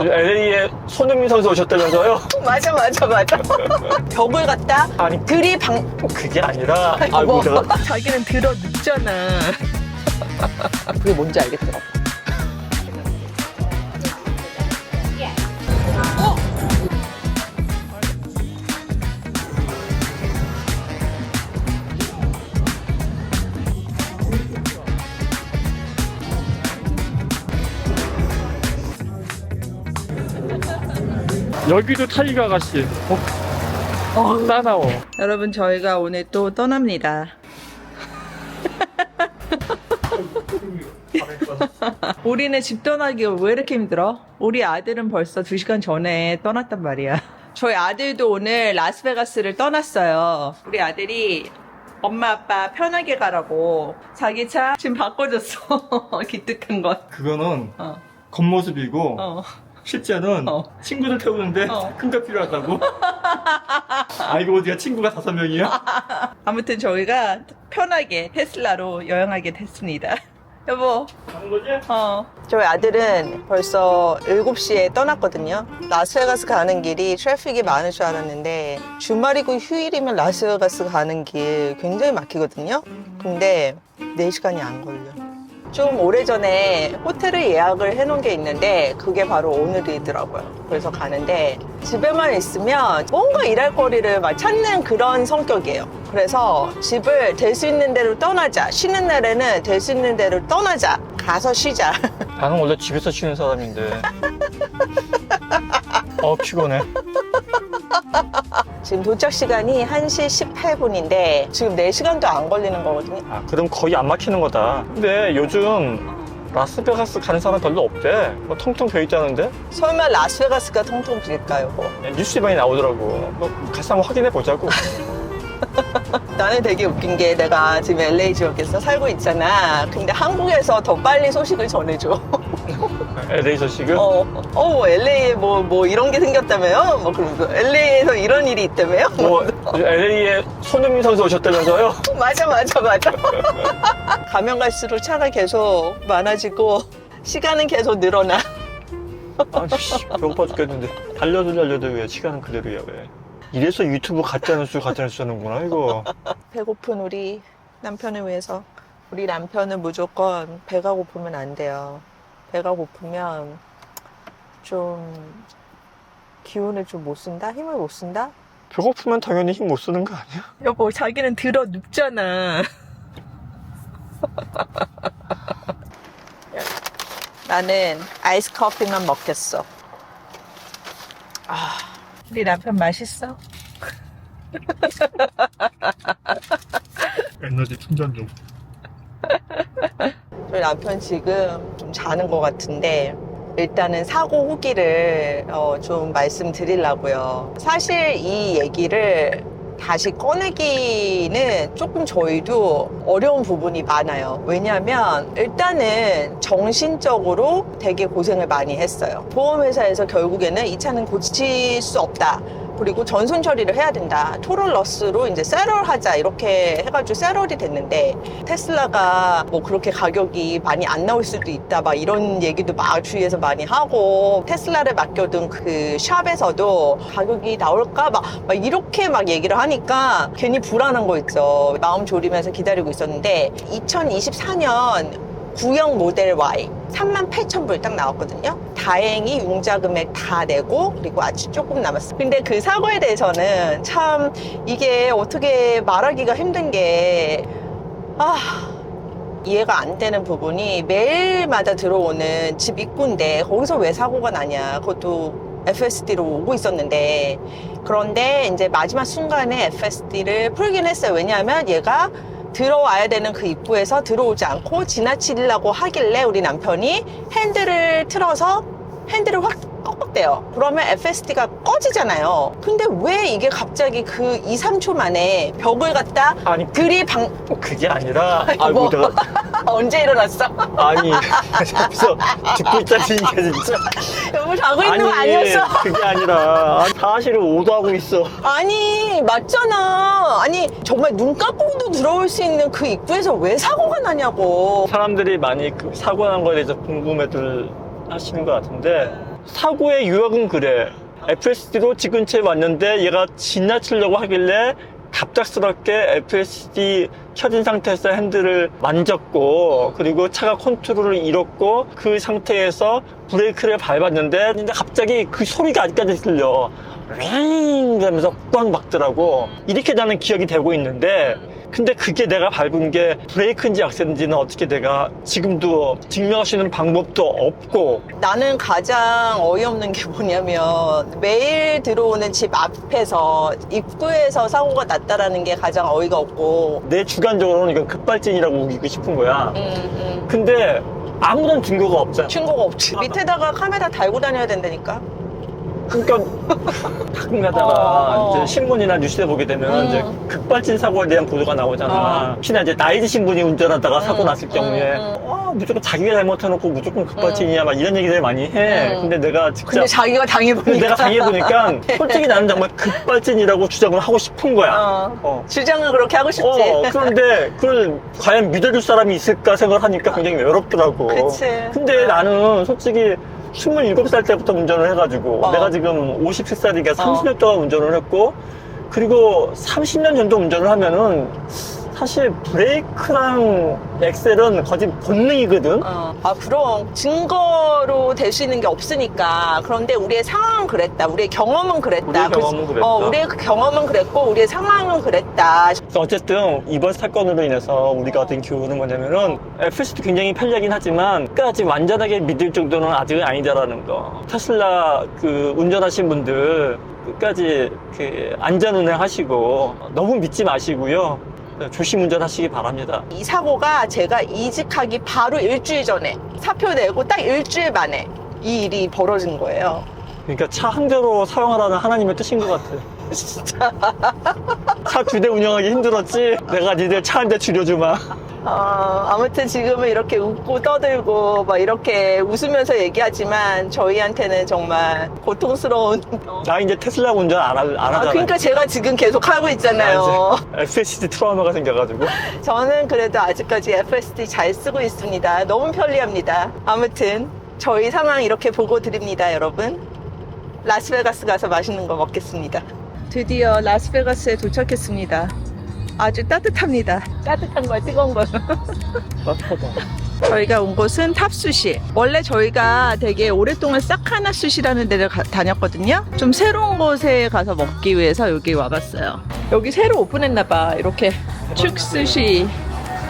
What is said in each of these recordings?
LA에 손흥민 선수 오셨다면서요? 맞아 맞아 맞아 벽을 갖다 아니 들이 방 그게 아니라 뭐. 아이고 내가 자기는 들어 눕잖아 그게 뭔지 알겠더라고 여기도 타이거 아가씨 어? 싸나워 여러분 저희가 오늘 또 떠납니다 우리는 집 떠나기 왜 이렇게 힘들어? 우리 아들은 벌써 2시간 전에 떠났단 말이야. 저희 아들도 오늘 라스베가스를 떠났어요. 우리 아들이 엄마 아빠 편하게 가라고 자기 차 지금 바꿔줬어. 기특한 것. 그거는 어, 겉모습이고 어. 실제는 어. 친구들 태우는데 어. 큰거 필요하다고 알고 보니까 친구가 다섯 명이야 아무튼 저희가 편하게 테슬라로 여행하게 됐습니다. 여보, 가는 거지? 어. 저희 아들은 벌써 7시에 떠났거든요. 라스베가스 가는 길이 트래픽이 많을 줄 알았는데 주말이고 휴일이면 라스베가스 가는 길 굉장히 막히거든요. 근데 4시간이 안 걸려. 좀 오래전에 호텔을 예약을 해놓은 게 있는데 그게 바로 오늘이더라고요. 그래서 가는데 집에만 있으면 뭔가 일할 거리를 막 찾는 그런 성격이에요. 그래서 집을 될 수 있는 대로 떠나자. 쉬는 날에는 될 수 있는 대로 떠나자. 가서 쉬자. 나는 원래 집에서 쉬는 사람인데 어 피곤해 지금 도착 시간이 1시 18분인데 지금 4시간도 안 걸리는 거거든요. 아 그럼 거의 안 막히는 거다 근데 요즘 라스베가스 가는 사람 별로 없대 뭐 텅텅 돼 있다는데 설마 라스베가스가 통통 빌까요? 뭐. 뉴스에 많이 나오더라고 뭐 가서 한번 확인해 보자고 나는 되게 웃긴 게 내가 지금 LA 지역에서 살고 있잖아. 근데 한국에서 더 빨리 소식을 전해줘. LA 소식은 어, 어, LA에 뭐, 뭐 이런 게 생겼다며요? 뭐 그러면서 LA에서 이런 일이 있다며요? 뭐 LA에 손흥민 선수 오셨다면서요? 맞아, 맞아, 맞아. 가면 갈수록 차가 계속 많아지고 시간은 계속 늘어나. 아니 씨, 배고파 죽겠는데 달려도 달려도 왜 시간은 그대로야 왜 이래서 유튜브 가짜뉴스 가짜뉴스 하는구나 이거 배고픈 우리 남편을 위해서 우리 남편은 무조건 배가 고프면 안 돼요. 배가 고프면 좀 기운을 좀 못 쓴다? 힘을 못 쓴다? 배고프면 당연히 힘 못 쓰는 거 아니야? 여보, 자기는 들어 눕잖아. 나는 아이스 커피만 먹겠어. 아, 우리 남편 맛있어? 에너지 충전 중 저희 남편 지금 좀 자는 것 같은데 일단은 사고 후기를 어, 좀 말씀드리려고요. 사실 이 얘기를 다시 꺼내기는 조금 저희도 어려운 부분이 많아요. 왜냐하면 일단은 정신적으로 되게 고생을 많이 했어요. 보험회사에서 결국에는 이 차는 고칠 수 없다. 그리고 전손 처리를 해야 된다. 토롤러스로 이제 세럴 하자. 이렇게 해가지고 세럴이 됐는데 테슬라가 뭐 그렇게 가격이 많이 안 나올 수도 있다. 막 이런 얘기도 막 주위에서 많이 하고 테슬라를 맡겨둔 그 샵에서도 가격이 나올까? 막, 막 이렇게 막 얘기를 하니까 괜히 불안한 거 있죠. 마음 졸이면서 기다리고 있었는데 2024년 구형 모델 Y 3만 8천 불딱 나왔거든요. 다행히 융자 금액 다 내고 그리고 아주 조금 남았어요. 근데 그 사고에 대해서는 참 이게 어떻게 말하기가 힘든 게 아. 이해가 안 되는 부분이 매일마다 들어오는 집 입구인데 거기서 왜 사고가 나냐 그것도 FSD로 오고 있었는데 그런데 이제 마지막 순간에 FSD를 풀긴 했어요 왜냐하면 얘가 들어와야 되는 그 입구에서 들어오지 않고 지나치려고 하길래 우리 남편이 핸들을 틀어서 핸들을 확 꺾었대요. 그러면 FSD가 꺼지잖아요. 근데 왜 이게 갑자기 그 2, 3초 만에 벽을 갖다 아니 들이방 그게 아니라 아이고, 아이고 뭐. 언제 일어났어? 아니 앞에서 듣고 있다니까 진짜 여보 자고 있는 거 아니었어? 그게 아니라 아니, 사실은 오도하고 있어 아니 맞잖아. 아니 정말 눈 감고도 들어올 수 있는 그 입구에서 왜 사고가 나냐고. 사람들이 많이 그 사고 난 거에 대해서 궁금해들 하시는 것 같은데 사고의 유형은 그래. FSD로 지근처에 왔는데 얘가 지나치려고 하길래 갑작스럽게 FSD 켜진 상태에서 핸들을 만졌고 그리고 차가 컨트롤을 잃었고 그 상태에서 브레이크를 밟았는데 근데 갑자기 그 소리가 아직까지 들려. 윙 하면서 꽉 막더라고. 이렇게 나는 기억이 되고 있는데 근데 그게 내가 밟은 게 브레이크인지 악셀인지는 어떻게 내가 지금도 증명할 수 있는 방법도 없고. 나는 가장 어이없는 게 뭐냐면 매일 들어오는 집 앞에서 입구에서 사고가 났다라는 게 가장 어이가 없고. 내 주관적으로는 이건 급발진이라고 우기고 싶은 거야. 음, 음. 근데 아무런 증거가 없잖아. 증거가 없지. 밑에다가 카메라 달고 다녀야 된다니까 그러니까 가끔 가다가 어, 어. 이제 신문이나 뉴스에 보게 되면 음. 이제 급발진 사고에 대한 보도가 나오잖아. 어. 혹시나 이제 나이 드신 분이 운전하다가 사고 음, 났을 경우에 음, 음. 어, 무조건 자기가 잘못해놓고 무조건 급발진이야 막 이런 얘기들 많이 해. 음. 근데 내가 진짜 근데 자기가 당해보니까 내가 당해보니까 솔직히 나는 정말 급발진이라고 주장을 하고 싶은 거야. 어. 어. 주장은 그렇게 하고 싶지 어, 그런데 그걸 과연 믿어줄 사람이 있을까 생각하니까 굉장히 외롭더라고. 그치. 근데 나는 솔직히 27살 때부터 운전을 해가지고 어. 내가 지금 53살이니까 30년 동안 운전을 했고 그리고 30년 정도 운전을 하면은 사실 브레이크랑 엑셀은 거의 본능이거든. 어. 아 그럼 증거로 될 수 있는 게 없으니까 그런데 우리의 상황은 그랬다 우리의 경험은 그랬다 우리의 경험은 그랬다. 어, 우리의 경험은 그랬고 우리의 상황은 그랬다 그래서 어쨌든 이번 사건으로 인해서 우리가 얻은 교훈은 뭐냐면은 FS도 굉장히 편리하긴 하지만 끝까지 완전하게 믿을 정도는 아직은 아니다라는 거. 테슬라 그 운전하신 분들 끝까지 그 안전 운행하시고 너무 믿지 마시고요. 조심 운전하시기 바랍니다. 이 사고가 제가 이직하기 바로 일주일 전에 사표 내고 딱 일주일 만에 이 일이 벌어진 거예요 그러니까 차 한 대로 사용하라는 하나님의 뜻인 것 같아. 진짜 차 두 대 운영하기 힘들었지? 내가 니들 차 한 대 줄여주마. 어, 아무튼 지금은 이렇게 웃고 떠들고 막 이렇게 웃으면서 얘기하지만 저희한테는 정말 고통스러운 나 이제 테슬라 운전 안, 하, 안 아, 하잖아. 그러니까 제가 지금 계속 하고 있잖아요 FSD 트라우마가 생겨가지고. 저는 그래도 아직까지 FSD 잘 쓰고 있습니다. 너무 편리합니다. 아무튼 저희 상황 이렇게 보고 드립니다, 여러분. 라스베가스 가서 맛있는 거 먹겠습니다. 드디어 라스베가스에 도착했습니다. 아주 따뜻합니다. 따뜻한 거야, 뜨거운 거. 따뜻하다. 저희가 온 곳은 탑수시. 원래 저희가 되게 오랫동안 사카나 수시라는 데를 가- 다녔거든요. 좀 새로운 곳에 가서 먹기 위해서 여기 와봤어요. 여기 새로 오픈했나봐. 이렇게 축수시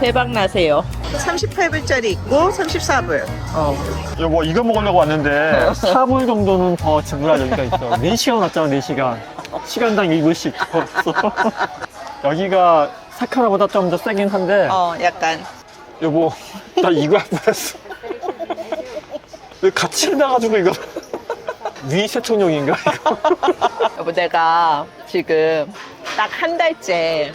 대박 나세요. 38불짜리 있고 34불. 어. 여보 이거 먹으려고 왔는데 4불 정도는 더 지불할 여기가 있어 4시간 왔잖아 4시간 시간당 1불씩 더 없어 여기가 사카라보다 좀 더 세긴 한데 어, 약간. 여보 나 이거 안 받았어 왜 같이 나가지고 이거 위 세척용인가 이거 여보, 내가 지금 딱 한 달째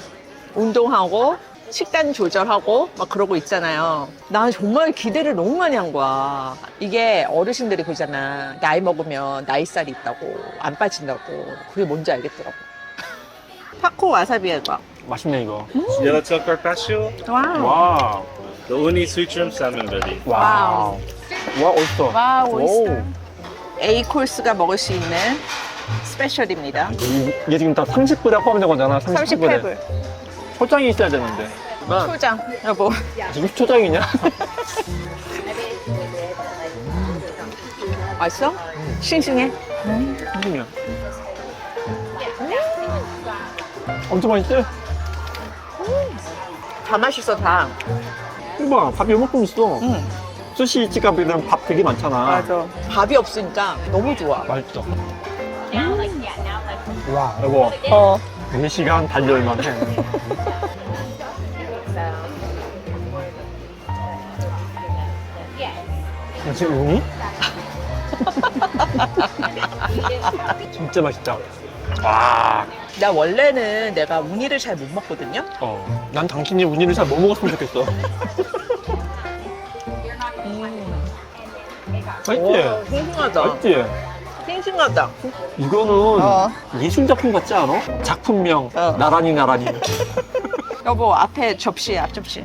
운동하고 식단 조절하고 막 그러고 있잖아요. 나 정말 기대를 너무 많이 한 거야. 이게 어르신들이 그러잖아. 나이 먹으면 나이살이 있다고, 안 빠진다고. 그게 뭔지 알겠더라고. 타코 와사비 해봐. 맛있네 이거 Yellowtail carpaccio, 와우. 와우 the uni sweet shrimp salmon belly. 와우 와 어딨어 와우, 오이스터. A 코스가 먹을 수 있는 스페셜입니다. 이- 이게 지금 다 30불에 포함된 거잖아 30불에 38불. 초장이 있어야 되는데 초장. 여보. 지금 초장이냐? 맛있어? 싱싱해? 무 엄청 맛있지? 다 맛있어, 다. 이봐 밥이 요만큼 있어 응. 스시 집 가면 밥 되게 많잖아 밥이 없으니까 너무 좋아. 맛있어 와 여보 어. 4시간 달려올만 해 뭐지 우니? 진짜 맛있다 와 나 원래는 내가 우니를 잘 못 먹거든요. 어, 난 당신이 우니를 잘 못 먹었으면 좋겠어 음. 맛있지? 싱싱하다. 맛있지? 싱싱하다. 이거는 어. 예술 작품 같지 않아? 작품명 어. 나란히 나란히 여보, 앞에 접시, 앞접시.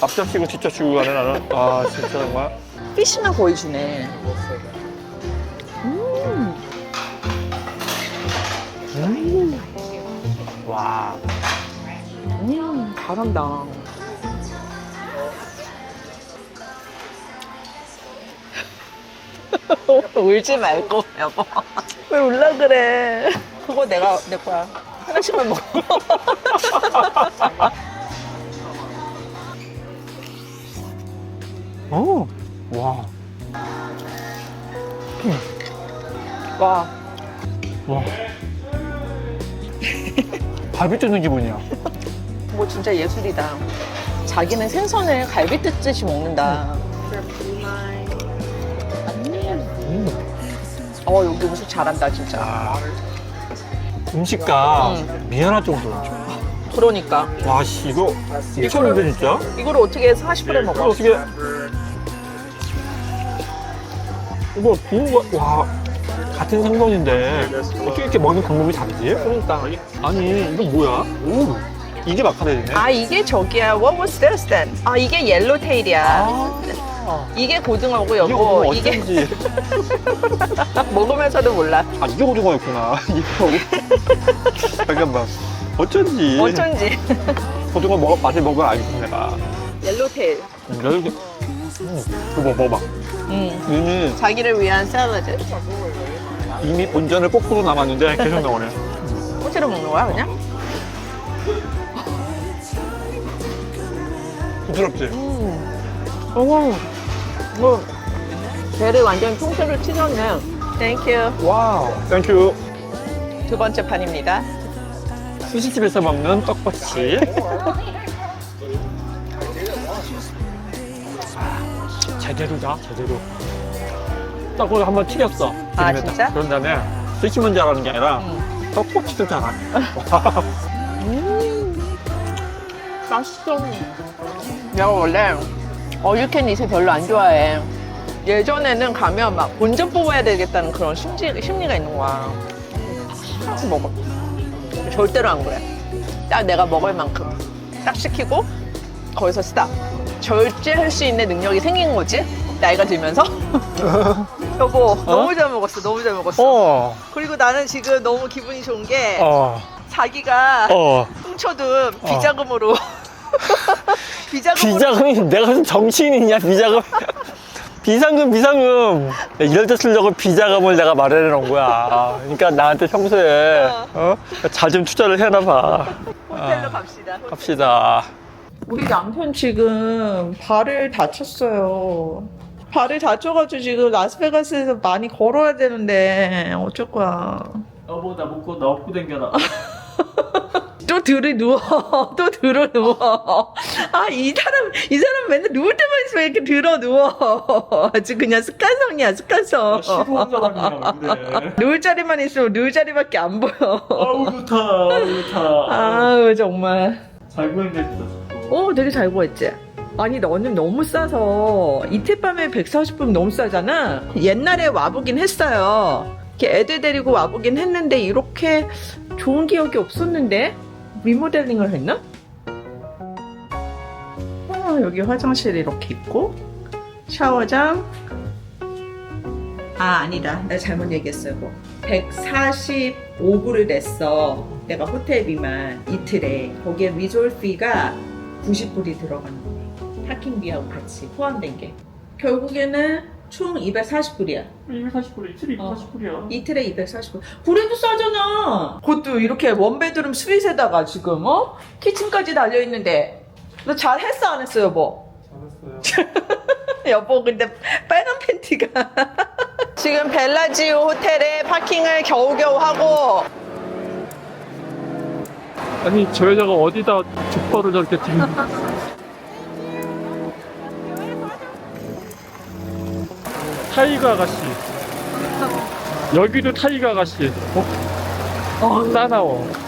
앞접시고 뒷접시고 가네 나는 아 진짜 정말 피쉬만 보여주네. 음. 와. 음, 잘한다. 울지 말고, 여보. 왜 울라 그래? 그거 내가 내 거야. 하나씩만 먹어. 오, 와. 음, 와. 와. 갈비 뜯는 기분이야. 뭐 진짜 예술이다. 자기는 생선을 갈비 뜯듯이 먹는다. 어 여기 음식 잘한다 진짜. 아, 음식가 응. 미안할 정도로. 그러니까 와, 씨, 이거 미쳤는데, 진짜? 이걸 어떻게 해서 40분에 이거 먹어? 어떻게. 이거 구운 거, 와. 같은 생선인데 어떻게 이렇게 먹는 방법이 다르지? 그러니까. 아니, 이건 뭐야? 오, 이게 마카레이네. 아 이게 저기야. What was this then? 아 이게 옐로 테일이야. 아, 이게 고등어고 이게 여보. 오징어 이게. 먹으면서도 몰라. 아, 이게 오징어였구나. 이거. 잠깐만. 어쩐지. 어쩐지. 고등어 먹어, 맛을 먹어 알겠어, 내가. 옐로 테일. 음, 이렇게. 음, 이거 먹어봐. 음. 얘는 자기를 위한 샐러드. 이미 본전을 거꾸로 남았는데 계속 나오네. 꼬치로 먹는 거야 그냥? 부드럽지? 음. 오. 뭐 배를 완전 통째로 찢었네. 땡큐. 와우. 땡큐. 두 번째 판입니다. 수시집에서 먹는 떡꼬치. 제대로다, 제대로. 떡을 한번 튀겼어. 아, 기름에다. 진짜? 그런 다음에 스시만 잘하는 게 아니라 음. 떡꼬치도 잘하네. 음. 맛있어. 내가 원래 어유캔 이세 별로 안 좋아해. 예전에는 가면 막 본전 뽑아야 되겠다는 그런 심지, 심리가 있는 거야. 하나씩 먹어. 절대로 안 그래. 딱 내가 먹을 만큼 딱 시키고 거기서 스탑. 절제할 수 있는 능력이 생긴 거지. 나이가 들면서. 여보, 너무 잘 먹었어. 너무 잘 먹었어. 어, 그리고 나는 지금 너무 기분이 좋은 게 어, 자기가 어. 훔쳐둔 비자금으로 비자금으로 비자금이 내가 무슨 정치인이냐, 비자금. 비상금, 비상금. 이럴 때 쓰려고 비자금을 내가 마련해 놓은 거야. 그러니까 나한테 평소에, 어? 잘좀 투자를 해놔 봐. 호텔로 갑시다. 갑시다. 우리 남편 지금 발을 다쳤어요. 발을 다쳐가지고 지금 라스베가스에서 많이 걸어야 되는데 어쩔 거야. 여보, 나 먹고, 나 업고 댕겨라. 또 들어 누워. 또 들어 누워. 아, 이 사람, 이 사람 맨날 누울 때만 있으면 이렇게 들어 누워. 아주 그냥 습관성이야, 습관성. 시부한 사람이랑 그래. 누울 자리만 있으면 누울 자리밖에 안 보여. 아우, 좋다, 아우, 좋다. 아우, 정말. 잘 구했네, 진짜. 어, 되게 잘 구했지? 아니, 너는 너무 싸서 이틀 밤에 140분 너무 싸잖아? 옛날에 와보긴 했어요. 이렇게 애들 데리고 와보긴 했는데, 이렇게 좋은 기억이 없었는데? 리모델링을 했나? 아, 여기 화장실 이렇게 있고, 샤워장. 아, 아니다. 나 잘못 얘기했어, 이거. 145불을 냈어. 내가 호텔비만 이틀에. 거기에 리졸 피가 90불이 들어가는 거야. 파킹비하고 같이 포함된 게. 결국에는 총 240불이야. 240불, 이틀이 어. 240불이야. 이틀에 240불. 그래도 싸잖아. 그것도 이렇게 원베드룸 스윗에다가 지금, 어? 키친까지 달려있는데. 너 잘 했어, 안 했어, 여보? 잘했어요. 여보, 근데 빨간 팬티가. 지금 벨라지오 호텔에 파킹을 겨우겨우 하고, 아니, 저 여자가 어디다 족발을 저렇게 튀는 타이거 아가씨. 여기도 타이거 아가씨. 어? 어, 싸나워.